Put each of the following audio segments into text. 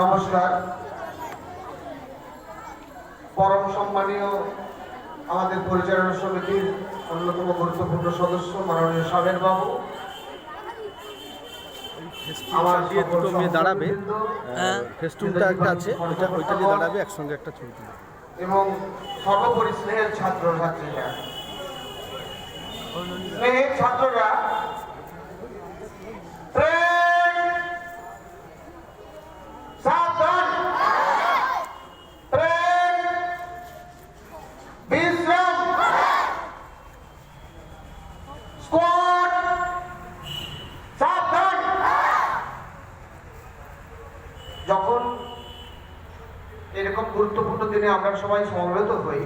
নমস্কার। পরম সম্মানীয় আমাদের পরিচালনা সমিতির অন্যতম গুরুত্বপূর্ণ সদস্য মাননীয় সাবের বাবু আমার দিয়ে দুটো মেয়ে দাঁড়াবে। হ্যাঁ। ফেস্টুনটা একটা আছে ওইটা ওইটা দিয়ে দাঁড়াবে একসঙ্গে একটা ছবি তুলবে। এবং সর্বোপরি স্নেহের ছাত্র ছাত্রীরা স্নেহের ছাত্ররা গুরুত্বপূর্ণ দিনে আমরা সবাই সমবেত হই,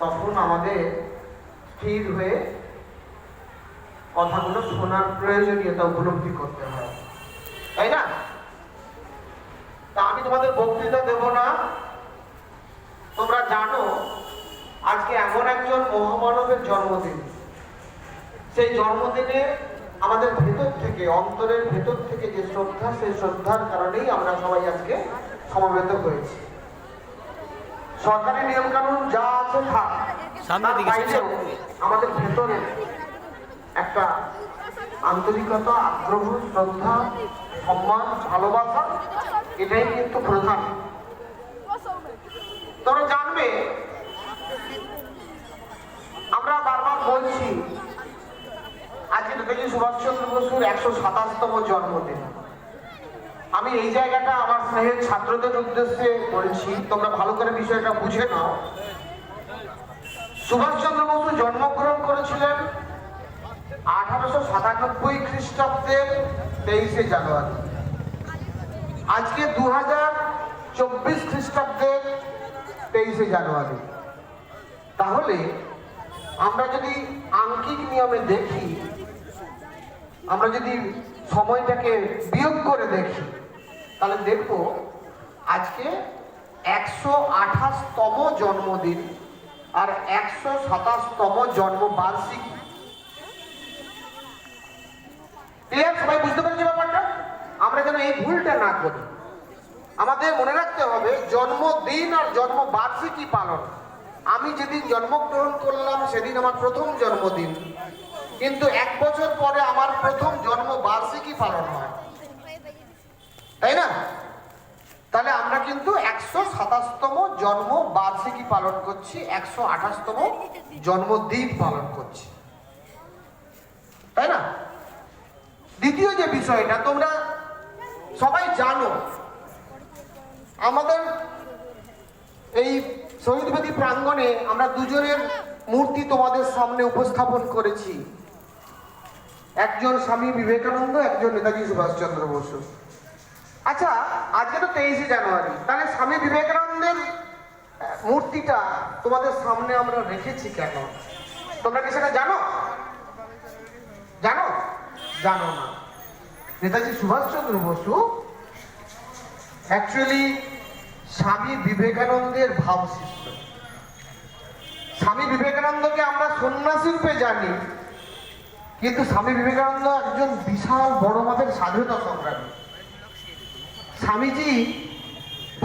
তখন আমাদের স্থির হয়ে কথাগুলো শোনার প্রয়োজনীয়তা উপলব্ধি করতে হয়। তাই না? তা আমি তোমাদের বক্তৃতা দেব না। তোমরা জানো, আজকে এমন একজন মহামানবের জন্মদিন। সেই জন্মদিনে আমাদের ভেতর থেকে, অন্তরের ভেতর থেকে যে শ্রদ্ধা, সেই শ্রদ্ধার কারণেই আমরা সবাই আজকে সমবেত হয়েছি। সরকারি নিয়ম কানুন যা আছে থাক সামনের তার দিকে, আমাদের ভেতরে একটা আন্তরিকতা আগ্রহ শ্রদ্ধা সম্মান ভালোবাসা এটাই কিন্তু প্রধান। তোমরা জানবে আমরা বারবার বলছি আজকে নেতাজি সুভাষচন্দ্র বসুর একশো সাতাশতম জন্মদিন। আমি এই জায়গাটা আমার স্নেহের ছাত্রদের উদ্দেশ্যে বলছি, তোমরা ভালো করে বিষয়টা বুঝে নাও। সুভাষচন্দ্র বসু জন্মগ্রহণ করেছিলেন আঠারোশো সাতানব্বই খ্রিস্টাব্দের তেইশে জানুয়ারি। আজকে দু হাজার চব্বিশ খ্রিস্টাব্দের তেইশে জানুয়ারি। তাহলে আমরা যদি আঙ্কিক নিয়মে দেখি, আমরা যদি সময়টাকে বিয়োগ করে দেখি তাহলে দেখব আজকে একশো আঠাশতম জন্মদিন আর একশো সাতাশতম জন্মবার্ষিকী। ক্লিয়ার? সবাই বুঝতে পেরেছি ব্যাপারটা? আমরা যেন এই ভুলটা না করি। আমাদের মনে রাখতে হবে, জন্মদিন আর জন্ম বার্ষিকী পালন। আমি যেদিন জন্মগ্রহণ করলাম, সেদিন আমার প্রথম জন্মদিন। কিন্তু এক বছর পরে আমার প্রথম জন্ম বার্ষিকী পালন হয়। তাই না? তাহলে আমরা কিন্তু একশো সাতাশতম জন্ম বার্ষিকী পালন করছি, একশো আঠাশতম জন্মদিন পালন করছি। তাই না? দ্বিতীয় যে বিষয়টা, তোমরা সবাই জানো, আমাদের এই শহীদবেদী প্রাঙ্গণে আমরা দুজনের মূর্তি তোমাদের সামনে উপস্থাপন করেছি। একজন স্বামী বিবেকানন্দ, একজন নেতাজি সুভাষচন্দ্র বসু। আচ্ছা আজকে তো তেইশে জানুয়ারি। তাহলে স্বামী বিবেকানন্দের মূর্তিটা তোমাদের সামনে আমরা রেখেছি কেন? তোমরা কি সেটা জানো? জানো? জানো না। নেতাজি সুভাষচন্দ্র বসু অ্যাকচুয়ালি স্বামী বিবেকানন্দের ভাব শিষ্য স্বামী বিবেকানন্দকে আমরা সন্ন্যাসী রূপে জানি, কিন্তু স্বামী বিবেকানন্দ একজন বিশাল বড় মাপের স্বাধীনতা সংগ্রামী। স্বামীজি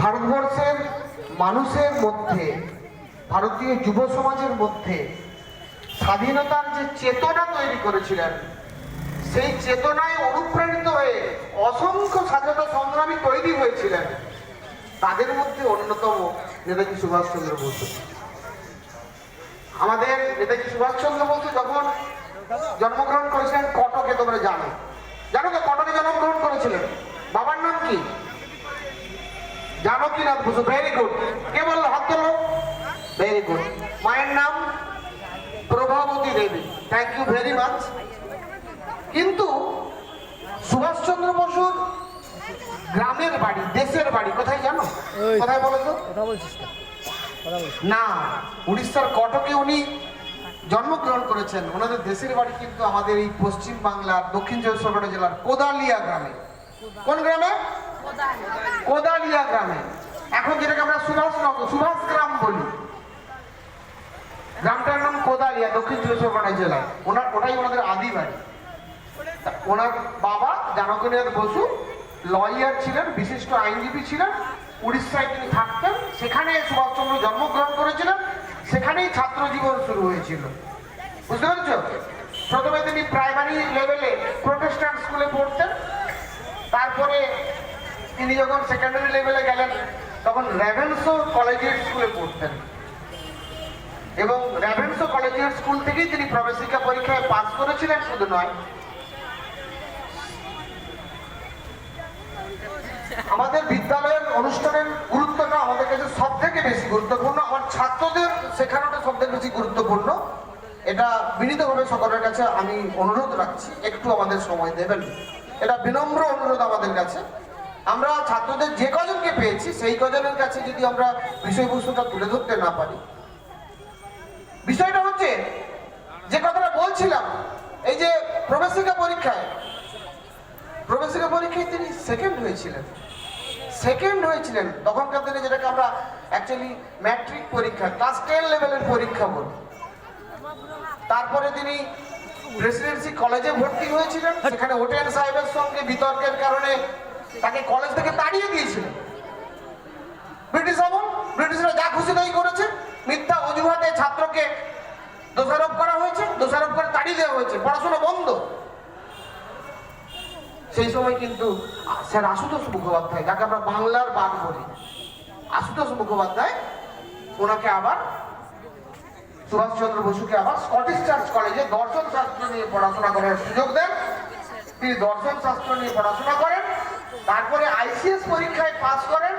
ভারতবর্ষের মানুষের মধ্যে, ভারতীয় যুব সমাজের মধ্যে স্বাধীনতার যে চেতনা তৈরি করেছিলেন, সেই চেতনায় অনুপ্রাণিত হয়ে অসংখ্য স্বাধীনতা সংগ্রামী তৈরি হয়েছিলেন। তাদের মধ্যে অন্যতম নেতাজি সুভাষচন্দ্র বসু। আমাদের নেতাজি সুভাষচন্দ্র বসু যখন জন্মগ্রহণ করেছিলেন, কটকে তোমরা জানো। জানো তো কটকে জন্মগ্রহণ করেছিলেন বাবার নাম কি বসু ভেরি গুড কে বলল? হাত তোলো? ভেরি গুড মায়ের নাম Prabhavati Devi. Thank you very much Subhashchandra Subhash Chandra বসুর গ্রামের বাড়ি দেশের বাড়ি কোথায় জানো? কোথায় বলো তো? না উড়িষ্যার কটকে উনি জন্মগ্রহণ করেছেন। ওনাদের দেশের বাড়ি কিন্তু আমাদের এই পশ্চিম বাংলার দক্ষিণ চব্বিশ পরগনা জেলার কোদালিয়া গ্রামে। কোন গ্রামে? কোদালিয়া গ্রামে। এখন যেটাকে আমরা সুভাষনগর সুভাষ গ্রাম বলি। গ্রামটার নাম কোদালিয়া, দক্ষিণ চব্বিশ পরগনা জেলায়। ওনার, ওটাই ওনাদের আদি বাড়ি। ওনার বাবা জানকীনাথ বসু, লয়ার ছিলেন, বিশিষ্ট আইনজীবী ছিলেন। উড়িষ্যায় তিনি থাকতেন। সেখানে সুভাষচন্দ্র জন্মগ্রহণ করেছিলেন। সেখানেই ছাত্র জীবন শুরু হয়েছিল। বুঝতে পেরেছ? প্রথমে তিনি প্রাইমারি লেভেলে প্রোটেস্ট্যান্ট স্কুলে পড়তেন। তারপরে তিনি যখন সেকেন্ডারি লেভেলে গেলেন তখন র্যাভেন্সো কলেজিয়েট স্কুলে পড়তেন। এবং র্যাভেন্সো কলেজিয়েট স্কুল থেকেই তিনি প্রবেশিকা পরীক্ষায় পাস করেছিলেন, শুধু নয়। আমাদের বিদ্যালয়ের অনুষ্ঠানের গুরুত্বটা আমাদের কাছে সব থেকে বেশি গুরুত্বপূর্ণ। আমার ছাত্রদের শেখানোটা সব থেকে বেশি গুরুত্বপূর্ণ। এটা বিনীতভাবে সকলের কাছে আমি অনুরোধ রাখছি, একটু আমাদের সময় দেবেন। এটা বিনম্র অনুরোধ আমাদের কাছে। আমরা ছাত্রদের যে কজনকে পেয়েছি সেই কজনের কাছে যদি আমরা বিষয়বস্তুটা তুলে ধরতে না পারি। বিষয়টা হচ্ছে যে কথাটা বলছিলাম এই যে প্রবেশিকা পরীক্ষায় প্রবেশিকা পরীক্ষায় তিনি সেকেন্ড হয়েছিলেন। সেকেন্ড হয়েছিলেন। তখনকার দিনে যেটাকে আমরা অ্যাকচুয়ালি ম্যাট্রিক পরীক্ষা ক্লাস টেন লেভেলের পরীক্ষা বলি। তারপরে তিনি প্রেসিডেন্সি কলেজে ভর্তি হয়েছিলেন। সেখানে হোটেল সাহেবের সঙ্গে বিতর্কের কারণে তাকে কলেজ থেকে তাড়িয়ে দিয়েছিলেন ব্রিটিশ আমল ব্রিটিশরা যা খুশি তাই করেছে। মিথ্যা অজুহাতে ছাত্রকে দোষারোপ করা হয়েছে, দোষারোপ করে তাড়িয়ে দেওয়া হয়েছে। পড়াশোনা বন্ধ। সেই সময় কিন্তু স্যার আশুতোষ মুখোপাধ্যায়, যাকে আমরা বাংলার বাদ বলি, আশুতোষ মুখোপাধ্যায়, ওনাকে আবার সুভাষচন্দ্র বসুকে আবার স্কটিশ চার্চ কলেজে দর্শন শাস্ত্র নিয়ে পড়াশোনা করার সুযোগ দেন। তিনি দর্শন শাস্ত্র নিয়ে পড়াশোনা করেন। তারপরে আইসিএস পরীক্ষায় পাশ করেন